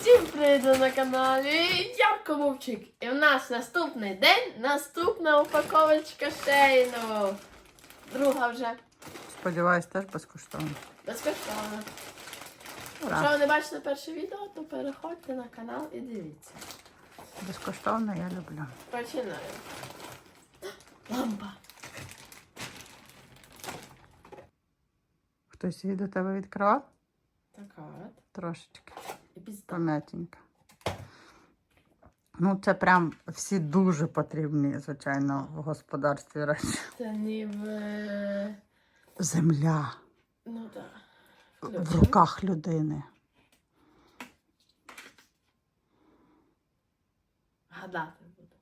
Всім привіт на каналі Ярко Вовчик. І в нас наступний день, наступна упаковочка шейну. Друга вже Сподіваюсь, теж безкоштовно. безкоштовна. Ура. Якщо ви не бачите перше відео, то переходьте на канал і дивіться. Безкоштовно я люблю. Починаємо. Лампа. Хтось її до тебе відкривав? Така от. Трошечки. Пізда. Ну, це прям всі дуже потрібні, звичайно, в господарстві речі. Це ніби. Земля Ну так. в руках людини. Гадати буду.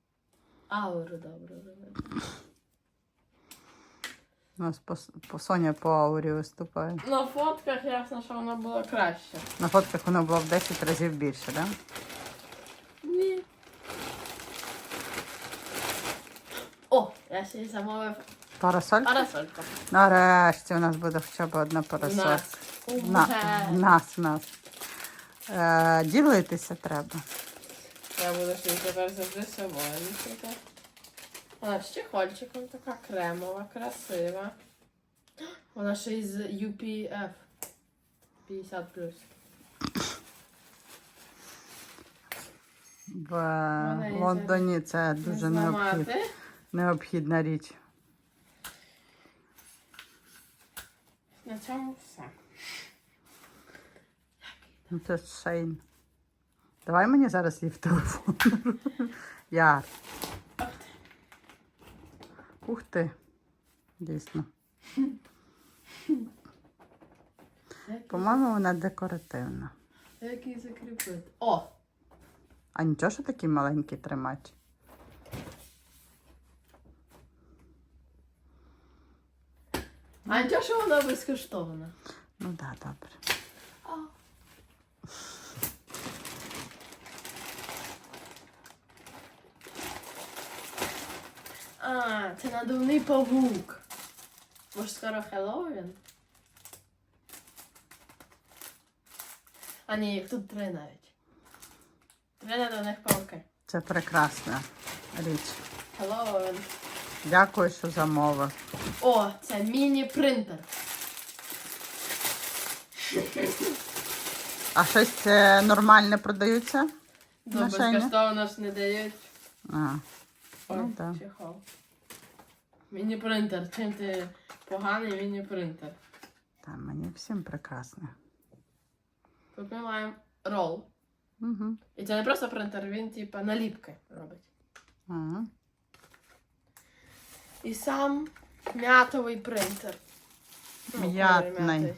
Ауру добре робити. У нас по, по Соня по аурі виступає. На фотках ясно, що вона була краще. На фотках воно було в 10 разів більше, так? Ні. О, я ще й замовив Парасолька? парасольку. Нарешті у нас буде хоча б одна У парасолька. нас. На, в нас, в нас. Е, ділитися треба. Я буду ще й тепер завжди собою. Вона з чехольчиком така кремова, красива. Вона ще й з UPF 50 В Лондоні це дуже необхід, необхідна річ. На цьому все. Ну, це Шейн. Давай мені зараз її в телефон. Яр. Ух ти. Дійсно. По-моєму, вона декоративна. Який закріпити. О! А нічого, що такий маленький тримач? А нічого, що вона безкоштовна. Ну так, да, добре. А, це надувний павук. Може, скоро Хеллоуін? А ні, їх тут три навіть. Три надувних павуки. Це прекрасна річ. Хеллоуін. Дякую, що замовив. О, це міні-принтер. А щось е, нормальне продаються? Ну, безкоштовно ж не дають. А, Ну, да. чехол. Міні-принтер. Чим ти поганий міні-принтер? там мені всім прекрасне. Тут ми маємо рол. Угу. І це не просто принтер, він типа наліпки робить. Ага. І сам м'ятовий принтер. Ну, М'ятний.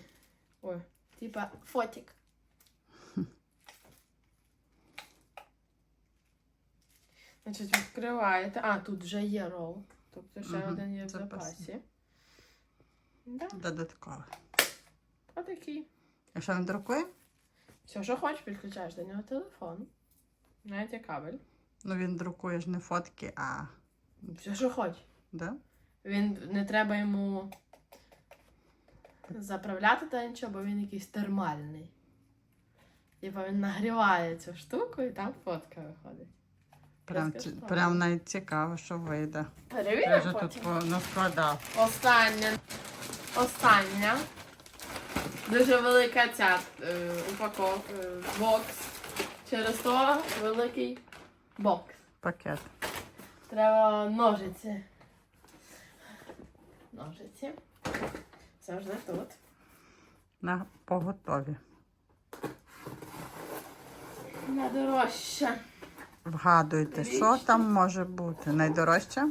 Ой, типа фотик. Значить, відкриваєте. А, тут вже є рол. Тобто ще Мгм, один є в запасний. запасі. Да, Додаткове. отакий. А що він друкує? Все, що хочеш, підключаєш до нього телефон. Навіть є кабель. Ну він друкує ж не фотки, а. Все, що хочеш. Да? Він не треба йому заправляти та нічого, бо він якийсь термальний. Типа він нагріває цю штуку і там фотка виходить. Прям, ці- прям навіть цікаво, що вийде. Я Перевіримо вже тут потім. по- наскладав. Остання. Остання. Дуже велика ця е, упаковка, е, бокс. Через то великий бокс. Пакет. Треба ножиці. Ножиці. Завжди тут. На поготові. Найдорожче. Вгадуйте, що там може бути? Найдорожче?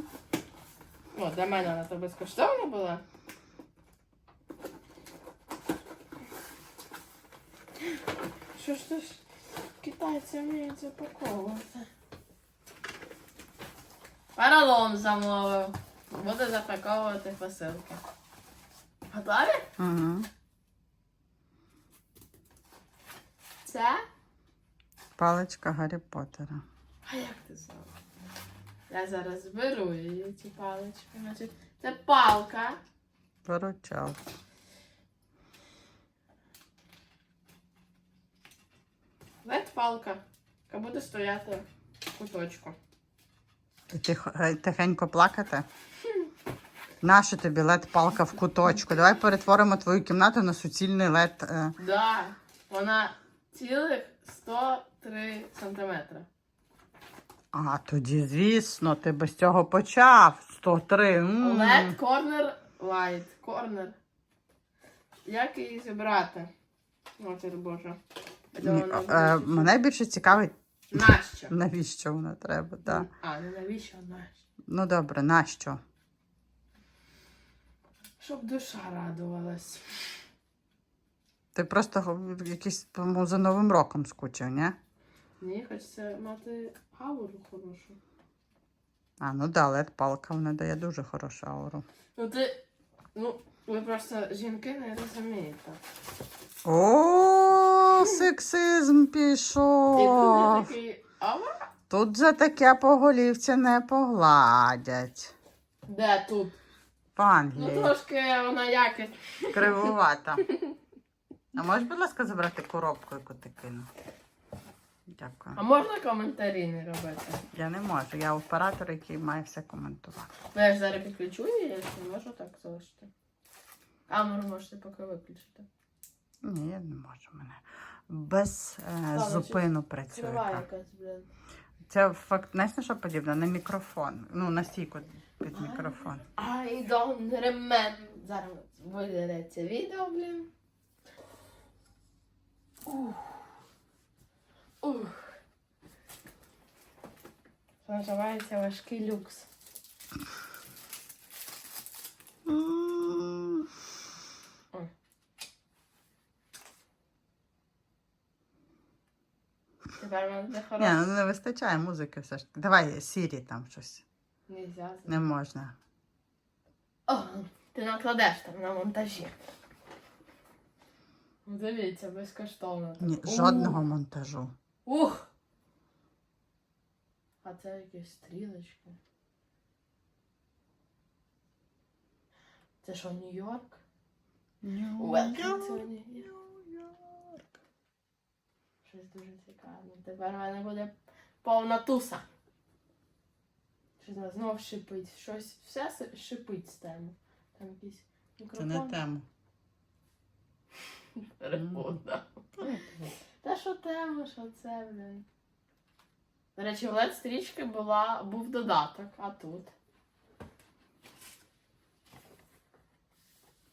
О, для мене вона то безкоштовно була. Що ж то ж китайці вміють запаковувати? Паралон замовив. Буде запаковувати посилки. Готові? Угу. Це? Паличка Гаррі Поттера. А як ти знала? Я зараз беру її, ці палички. Значить, це палка. Виручав. Лед-палка, яка буде стояти в куточку. Тихо- е, тихенько плакати. Наша тобі лед палка в куточку. Давай перетворимо твою кімнату на суцільний лед. е. Да, вона цілих 103 сантиметри. А тоді, звісно, ти без цього почав. 103. м. LED Corner Light. Corner. Як її зібрати? Матір Божа. Де Ні, вона е? Мене більше цікавить, Нащо? навіщо вона треба. Да. А, не навіщо нащо? Ну добре, нащо? Щоб душа радувалась. Ти просто го- якийсь по-моєму, за Новим роком скучив, ні? Мені хочеться мати ауру хорошу. А, ну да, лед палка вона дає дуже хорошу ауру. Ну ти. Ну, ви просто жінки не розумієте. О, сексизм І тут є пішов. такий аура? Тут за таке по голівці не погладять. Де тут? В Ну Англії. трошки вона якість. Кривувата. А можеш, будь ласка, забрати коробку, яку ти кинув? Дякую. А можна коментарі не робити? Я не можу. Я оператор, який має все коментувати. Ну, я ж зараз підключу її, я ж не можу так залишити. Камеру можете поки виключити. Ні, я не можу мене. Без е, Ладно, зупину працює. Триває так. якась, блін. Це факт, знаєш на що подібне? На мікрофон. Ну, на стійку під мікрофон. I don't remember. Зараз вигляде це відео, блін. Ух. Ух. Називається важкий люкс. Тепер в мене буде Ні, ну не вистачає музики все ж. Давай, Сірі там щось. Нельзя. Не можна. О, ти накладеш там на монтажі. Дивіться, безкоштовно. Ні, жодного монтажу. Ух! А це якісь стрілочки. Це що, Нью-Йорк? Welcome York. Щось дуже цікаве. Тепер в мене буде повна туса. Щось вона знов шипить. Щось все шипить з теми. Там якийсь Це не тема. Перепутав. Та що тема, що це, блін. До речі, в LED стрічки була, був додаток, а тут.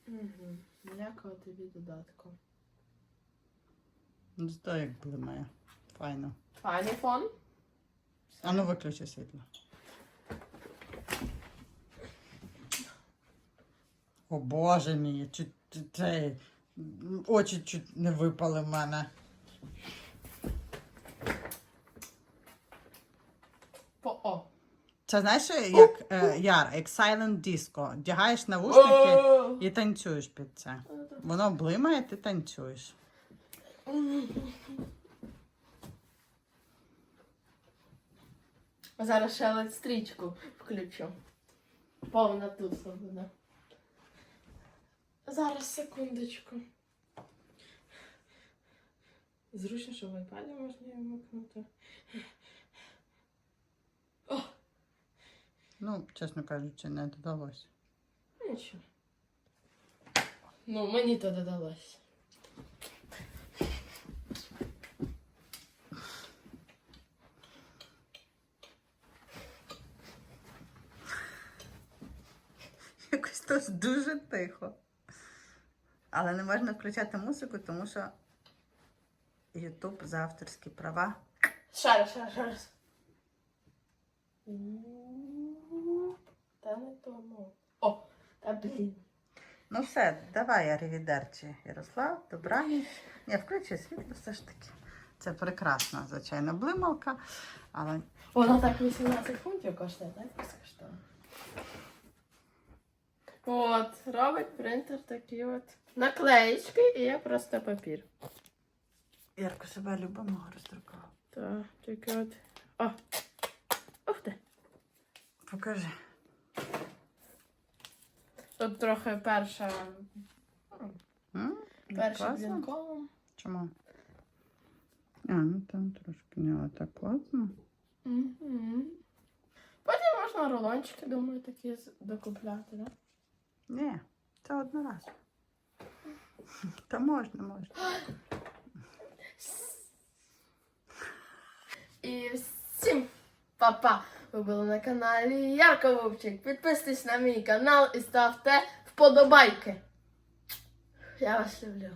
Угу. Ніякого тобі додатку. Ну, Зато як блимає. Файно. Файний фон. А ну виключи світло. О боже мій, чуть чуть- цей, очі чуть не випали в мене. По О. Це знаєш, як е, Яр, як Silent Disco. Вдягаєш навушники і танцюєш під це. Воно блимає, ти танцюєш. Зараз ще LED стрічку включу. Повна туса буде. Зараз секундочку. Зручно, що в iPad можна вмикнути. О, Ну, чесно кажучи, не додалося. нічого. Ну, мені то додалось. Якось тут дуже тихо. Але не можна включати музику, тому що Ютуб за авторські права. Ще раз, ще Та не тому. О, та блін. Ну все, давай, арівідерчі, Ярослав, добраніч. Ні, включи світло все ж таки. Це прекрасна, звичайно, блималка, але Воно так 18 фунтів коштує, так? Безкоштовно. От, робить принтер такі от наклеїчки і є просто папір. Ярко себе любимого роздрукував. Так, тільки от. О! Ух ти! Покажи. Тут трохи перша. М? Перший Класно. блінком. Чому? А, ну там трошки не отакотно. Мгм. Потім можна рулончики, думаю, такі з- докупляти, да? Ні, це одноразово. Та можна, можна. І всім па-па! Ви були на каналі Ярко Вовчик. Підписуйтесь на мій канал і ставте вподобайки. Я вас люблю.